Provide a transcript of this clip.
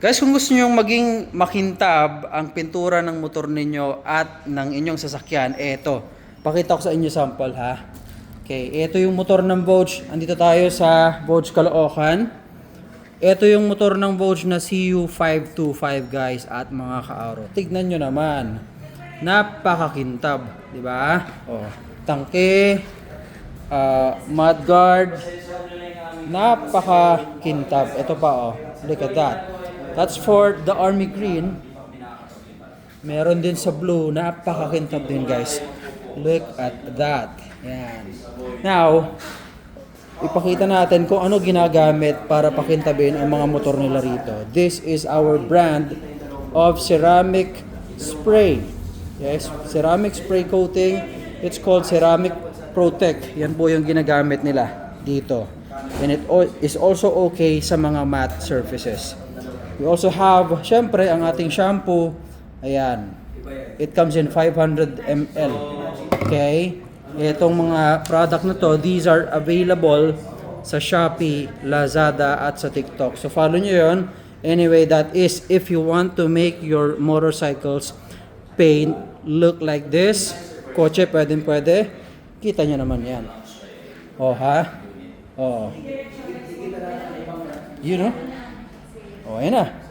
Guys, kung gusto nyo maging makintab ang pintura ng motor ninyo at ng inyong sasakyan, eto. Pakita ko sa inyo sample ha. Okay, ito yung motor ng Vogue. Andito tayo sa Vogue Caloocan. Ito yung motor ng Vogue na CU525 guys at mga kaaro. Tignan nyo naman. Napakakintab, di ba? Oh, tangke, uh, mudguard, napakakintab. Ito pa oh, look at that. That's for the army green. Meron din sa blue, napakakintab din guys. Look at that. Yan. Now, ipakita natin kung ano ginagamit para pakintabin ang mga motor nila rito. This is our brand of ceramic spray. Yes, ceramic spray coating. It's called Ceramic Protect. Yan po yung ginagamit nila dito. And it is also okay sa mga matte surfaces. We also have, syempre, ang ating shampoo. Ayan. It comes in 500 ml. Okay? Itong mga product na to, these are available sa Shopee, Lazada, at sa TikTok. So follow nyo yun. Anyway, that is if you want to make your motorcycles paint look like this. Kotse, pwedeng pwede. Kita nyo naman yan. Oh, ha? Oh. You know? Oh, ayan na.